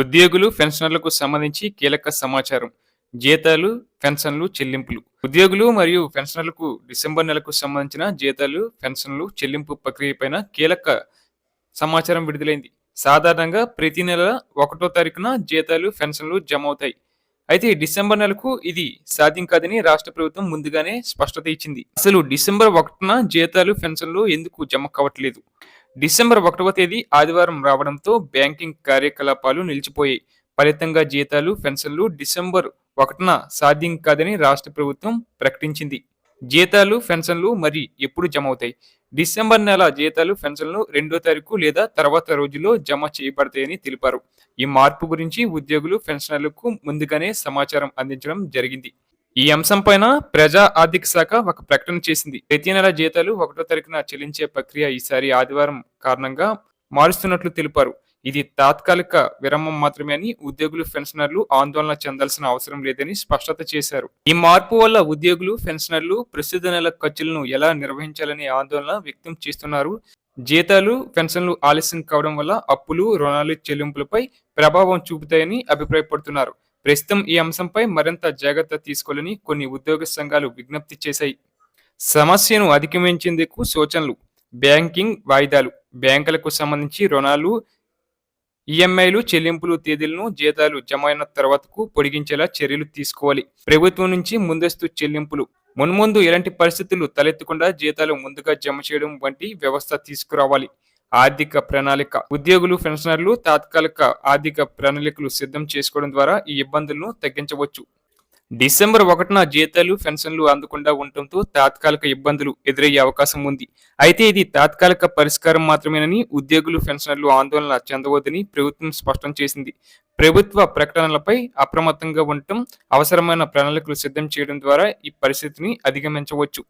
ఉద్యోగులు పెన్షనర్లకు సంబంధించి కీలక సమాచారం. జీతాలు పెన్షన్లు చెల్లింపులు. ఉద్యోగులు మరియు పెన్షనర్లకు డిసెంబర్ నెలకు సంబంధించిన జీతాలు పెన్షన్లు చెల్లింపు ప్రక్రియపైన కీలక సమాచారం విడుదలైంది. సాధారణంగా ప్రతి నెల ఒకటో తారీఖున జీతాలు పెన్షన్లు జమ అవుతాయి అయితే డిసెంబర్ నెలకు ఇది సాధ్యం కాదని రాష్ట్ర ప్రభుత్వం ముందుగానే స్పష్టత ఇచ్చింది. అసలు డిసెంబర్ ఒకటిన జీతాలు పెన్షన్లు ఎందుకు జమ కావట్లేదు? డిసెంబర్ ఒకటవ తేదీ ఆదివారం రావడంతో బ్యాంకింగ్ కార్యకలాపాలు నిలిచిపోయాయి. ఫలితంగా జీతాలు పెన్షన్లు డిసెంబర్ ఒకటిన సాధ్యం కాదని రాష్ట్ర ప్రభుత్వం ప్రకటించింది. జీతాలు పెన్షన్లు మరి ఎప్పుడు జమ అవుతాయి డిసెంబర్ నెల జీతాలు పెన్షన్లు రెండో తారీఖు లేదా తర్వాత రోజుల్లో జమ చేయబడతాయని తెలిపారు. ఈ మార్పు గురించి ఉద్యోగులు పెన్షనర్లకు ముందుగానే సమాచారం అందించడం జరిగింది. ఈ అంశం పైన ప్రజా ఆర్థిక శాఖ ఒక ప్రకటన చేసింది. ప్రతి నెల జీతాలు ఒకటో తారీఖున చెల్లించే ప్రక్రియ ఈసారి ఆదివారం కారణంగా మారుస్తున్నట్లు తెలిపారు. ఇది తాత్కాలిక విరామం మాత్రమే అని ఉద్యోగులు పెన్షనర్లు ఆందోళన చెందాల్సిన అవసరం లేదని స్పష్టత చేశారు. ఈ మార్పు వల్ల ఉద్యోగులు పెన్షనర్లు ప్రస్తుత నెల ఖర్చులను ఎలా నిర్వహించాలనే ఆందోళన వ్యక్తం చేస్తున్నారు. జీతాలు పెన్షన్లు ఆలస్యం కావడం వల్ల అప్పులు రుణాలు చెల్లింపులపై ప్రభావం చూపుతాయని అభిప్రాయపడుతున్నారు. ప్రస్తుతం ఈ అంశంపై మరింత జాగ్రత్త తీసుకోవాలని కొన్ని ఉద్యోగ సంఘాలు విజ్ఞప్తి చేశాయి. సమస్యను అధిగమించేందుకు సూచనలు బ్యాంకింగ్ వాయిదాలు బ్యాంకులకు సంబంధించి రుణాలు ఈఎంఐలు చెల్లింపులు తేదీలను జీతాలు జమ అయిన తర్వాతకు పొడిగించేలా చర్యలు తీసుకోవాలి. ప్రభుత్వం నుంచి ముందస్తు చెల్లింపులు మున్ముందు ఎలాంటి పరిస్థితులు తలెత్తకుండా జీతాలు ముందుగా జమ చేయడం వంటి వ్యవస్థ తీసుకురావాలి. ఆర్థిక ప్రణాళిక. ఉద్యోగులు పెన్షనర్లు తాత్కాలిక ఆర్థిక ప్రణాళికలు సిద్ధం చేసుకోవడం ద్వారా ఈ ఇబ్బందులను తగ్గించవచ్చు. డిసెంబర్ ఒకటిన జీతాలు పెన్షన్లు అందకుండా ఉండటంతో తాత్కాలిక ఇబ్బందులు ఎదురయ్యే అవకాశం ఉంది. అయితే ఇది తాత్కాలిక పరిష్కారం మాత్రమేనని ఉద్యోగులు పెన్షనర్లు ఆందోళన చెందవద్దని ప్రభుత్వం స్పష్టం చేసింది. ప్రభుత్వ ప్రకటనలపై అప్రమత్తంగా ఉండటం అవసరమైన ప్రణాళికలు సిద్ధం చేయడం ద్వారా ఈ పరిస్థితిని అధిగమించవచ్చు.